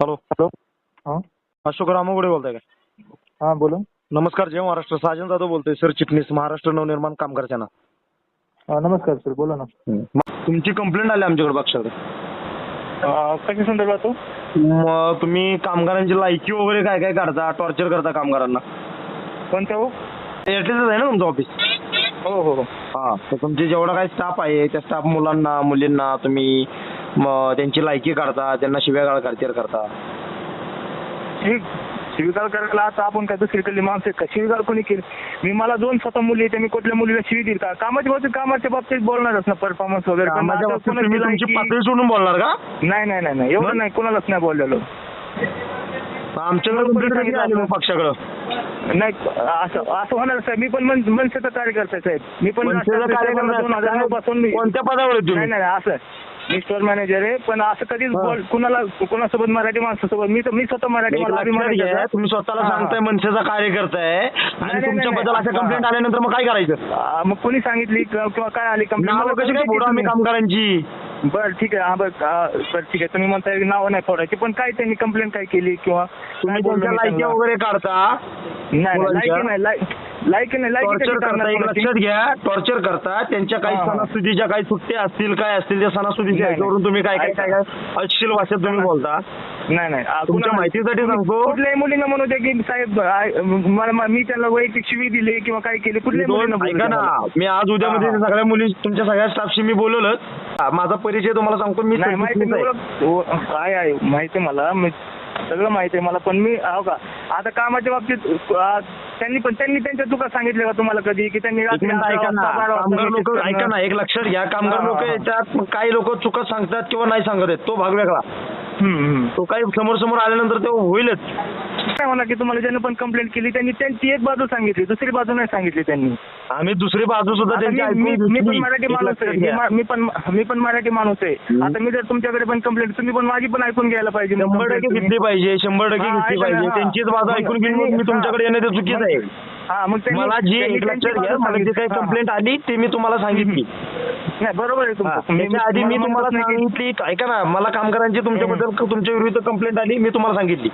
Hello. Hello. हां. अशोक रामगुडे बोलताय का हां बोला. नमस्कार जय महाराष्ट्र. साजन जाधव बोलतोय सर चिटणीस महाराष्ट्र नवनिर्माण कामगार सेना हां नमस्कार सर. बोला ना. तुमची कंप्लेंट आली आमच्याकडे पक्षाकडे अं, कशा संदर्भात हो? मग तुम्ही कामगारांची लायकी वगैरे काय काय काढता टॉर्चर करता कामगारांना? कोणत्या हो? एअरटेलच आहे ना तुमचं ऑफिस हो हो हो. हा तर तुमचे जेवढा काही स्टाफ आहे त्या स्टाफ मुलांना मुलींना तुम्ही म, त्यांची लायकी काढता त्यांना शिव्या टॉर्चर करता. ठीक शिविगाळ करायला आता आपण काय दुसरीकडली माणसं आहेत का? शिविगाळ कोणी केली? मी मला दोन स्वतः मुली आहेत मी कुठल्या मुलीला शिवी देईल का? कामाच्या बाबतीत कामाच्या बाबतीत बोलणारच ना परफॉर्मन्स वगैरे. पण कामाच्या आता बाबतीत कोणाची तुम्ही तुमची लायकी- पातळी सोडून बोलणार का? नाही नाही नाही नाही. एवढं नाही. कोणालाच नाही बोललेलो. आमच्याकडे complaint कधी आली मग पक्षाकडं? नाही असं असं होणार साहेब. मी पण मन- मनसेचा कार्यकर्ता आहे साहेब. मी पण मनसेचा कार्यकर्ता दोन हजार नऊ पासून मी कोणत्या पदावर आहे नाही तुम्ही नाही असं मी स्टोर मॅनेजर आहे पण असं कधीच हा. बोल कुणाला कुणासोबत मराठी माणसासोबत मी मी स्वतः मराठी एक मला लक्षात अभिमान आहे घ्या. तुम्ही स्वतःला हा. सांगताय मनसेचा कार्यकर्ता आहे नाही, आणि नाही, तुमच्याबद्दल नाही. अशा कंप्लेंट आल्यानंतर मग काय करायचं आ, मग कोणी सांगितली किंवा काय आली? नाव मला कशी काय कोणी फोडू आम्ही कामगारांची बरं ठीक आहे हा बरं बरं ठीक आहे तुम्ही म्हणताय की नाव नाही फोडायची पण काय त्यांनी कंप्लेंट काय केली किंवा तुम्ही बोललो त्यांच्या मी लायकी त्यांना? वगैरे काढता नाही नाही मुलांच्या? लायकी नाही लाय- लायकी नाही टॉर्चर करता एक? लक्षात घ्या. टॉर्चर करता त्यांच्या काही. सणासुदीच्या काही सुट्ट्या असतील काय असतील त्या सणासुदीच्या नाही, ह्याच्यावरून तुम्ही काय काय. काय काय? अश्लील भाषेत तुम्ही बोलता. नाही नाही. तुमच्या माहितीसाठी सांगतो. कुठल्याही मुलींना म्हणू दे की साहेब मला मी त्यांना वैयक्तिक शिवी दिली किंवा काय केली. कुठल्याही ऐका ना. मी आज उद्या मध्ये. सगळ्या मुली तुमच्या सगळ्या स्टाफशी मी बोलवलं माझा परिचय तुम्हाला सांगतो मी मी आहे. माहिती आहे मला. सगळं माहिती आहे मला पण मी हो का? आता कामाच्या बाबतीत त्यांनी पण त्यांनी त्यांच्या चुका सांगितल्या का तुम्हाला कधी की त्यांनी एक रात्री मिनिट अकरा ऐका ना वाजता, बारा वाजता कामगार लोक message ऐका ना करणं. एक लक्षात घ्या कामगार लोक. याच्यात काही लोक चुकत सांगतात किंवा नाही सांगत आहेत तो भाग वेगळा हम्म, हम्म. तो काही समोर समोर आल्यानंतर ते होईलच काय होणार की तुम्हाला ज्यानं पण कंप्लेंट केली त्यांनी त्यांची एक बाजू सांगितली दुसरी बाजू नाही सांगितली त्यांनी आम्ही दुसरी बाजू सुद्धा आता त्यांची मी ऐकून मी- मी पण घेतली. मराठी एक माणूस लक्षात आहे मी घ्या. मा- मी पण मी पण मराठी माणूस आहे हम्म. आता मी जर तुमच्याकडे पण कंप्लेंट तुम्ही पण माझी पण ऐकून घ्यायला पाहिजे शंभर complaint टक्के तुम्ही. घेतली पाहिजे शंभर टक्के हा, घेतली ऐका ना, पाहिजे हा. त्यांचीच बाजू ऐकून घेऊन मी तुमच्याकडे येणं ते चुकीचं आहे हा मग त्यांनी- मला जी त्यांनी एक त्यांची लक्षात घ्या बाजू मला जी काही. हा. कंप्लेंट आली ते मी तुम्हाला सांगितली नाही बरोबर आहे हा, तुमचं मी- त्याच्या आधी मी तुम्हाला म्हणत नाही की- सांगितली ऐका ना मला कामगारांची तुमच्याबद्दल तुमच्या विरुद्ध कंप्लेंट आली मी तुम्हाला सांगितली.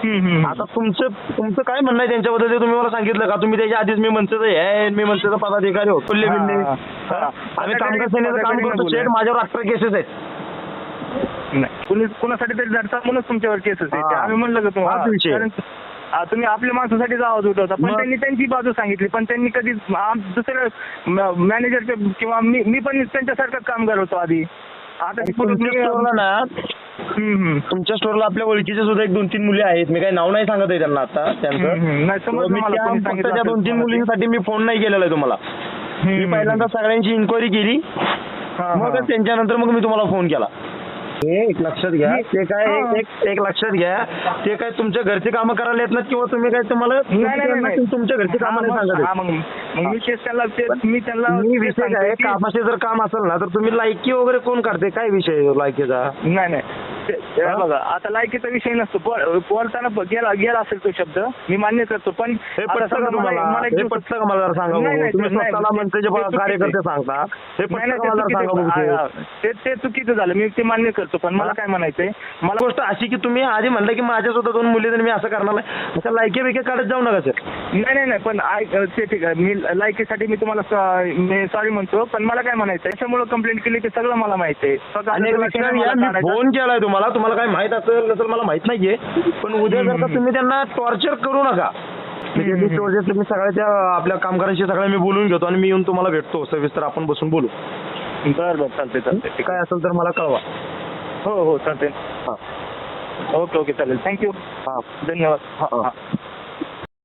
आता तुमचं तुमचं काय म्हणणं आहे त्यांच्याबद्दल? ते तुम्ही मला सांगितलं का? तुम्ही त्याच्या आधीच मी मनसेचं हे आहे मी मनसेचा पदाधिकारी होतो. आम्ही कामगार सेनेचं काम करतो. शेठ माझ्यावर अठरा केसेस आहेत. नाही. कुणासाठी तरी धडता म्हणून तुमच्यावर केसेस आहे. आम्ही म्हणलं का तुम्हाला. कारण तुम्ही आपल्या माणसासाठीच आवाज उठवता. पण? त्यांनी त्यांची बाजू सांगितली. पण त्यांनी कधी दुसऱ्या मॅनेजरच्या किंवा मी मी पण त्यांच्यासारखाच कामगार होतो आधी. आता ना. तुमच्या स्टोरला आपल्या ओळखीचे सुद्धा एक दोन तीन मुली आहेत. मी काही नाव नाही सांगत आहे त्यांना आता त्यांचं. नाही त्या- फक्त दोन तीन. मुलींसाठी मी फोन नाही केलेला आहे तुम्हाला. मी पहिल्यांदा सगळ्यांची इन्क्वायरी केली. हा, मग. त्यांच्यानंतर मग मी तुम्हाला फोन केला. एक लक्षात घ्या. ते काय. एक एक लक्षात घ्या. ते काय तुमच्या घरची कामं करायला येत नाहीत किंवा तुम्ही काय तुम्हाला नाही, नाही, नाही, नाही. तुमच्या घरची हा, कामं नाही सांगत हा, मी त्यांना मी ते विषय की- कामाचे जर काम असेल ना तर तुम्ही लायकी वगैरे कोण करते? काय विषय आहे लायकीचा? नाही नाही? बघा आता लायकीचा विषय नसतो. बोल- बोलताना गेला गेला असेल तो शब्द मी मान्य करतो पण कार्यकर्ते. सांगता. हे ते चुकीचं झालं. मी ते मान्य करतो पण मला? काय म्हणायचंय? मला गोष्ट अशी की तुम्ही आधी म्हणलं की माझ्या सुद्धा दोन मुली मी असं करणार नाही. आता लायकी बिके काढत जाऊ नका सर नाही नाही नाही पण ते ठीक आहे. मी लायकीसाठी मी तुम्हाला सॉरी म्हणतो पण मला काय म्हणायचं त्याच्यामुळे कंप्लेंट केली ते सगळं मला माहिती आहे. फोन केलाय तुम्हाला तुम्हाला काय माहीत असेल नसेल मला माहीत नाहीये. पण उद्या जर का. तुम्ही त्यांना टॉर्चर करू नका म्हणजे. मी तुम्ही सगळ्या त्या आपल्या कामगारांशी सगळ्या मी बोलून घेतो आणि मी येऊन तुम्हाला भेटतो. सविस्तर आपण बसून बोलू. बरं बरं चालते चालते काय असेल तर मला कळवा. हो हो चालते हा. ओके ओके चालेल. थँक्यू हा. धन्यवाद. हा. हा.